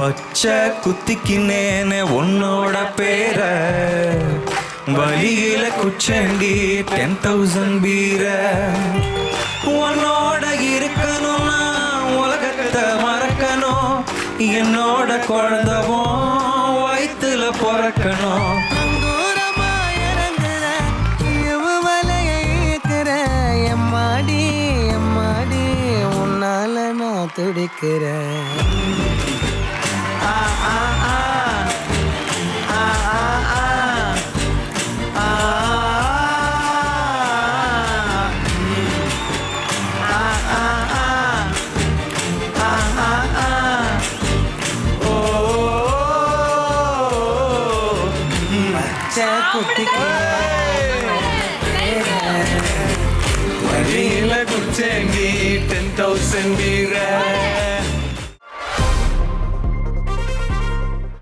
பச்சை குத்திக்கினேன்னு உன்னோட பேர. வழியில குச்சண்டி டென் தௌசண்ட் பீர. உன்னோட இருக்கணும்னா உலகத்தை மறக்கணும். என்னோட குழந்தவும் வயிற்றுல பிறக்கணும். துடிக்கிறேன். பச்சை குட்டிக்கு வழியில குச்சேண்டி டென் தௌசண்ட்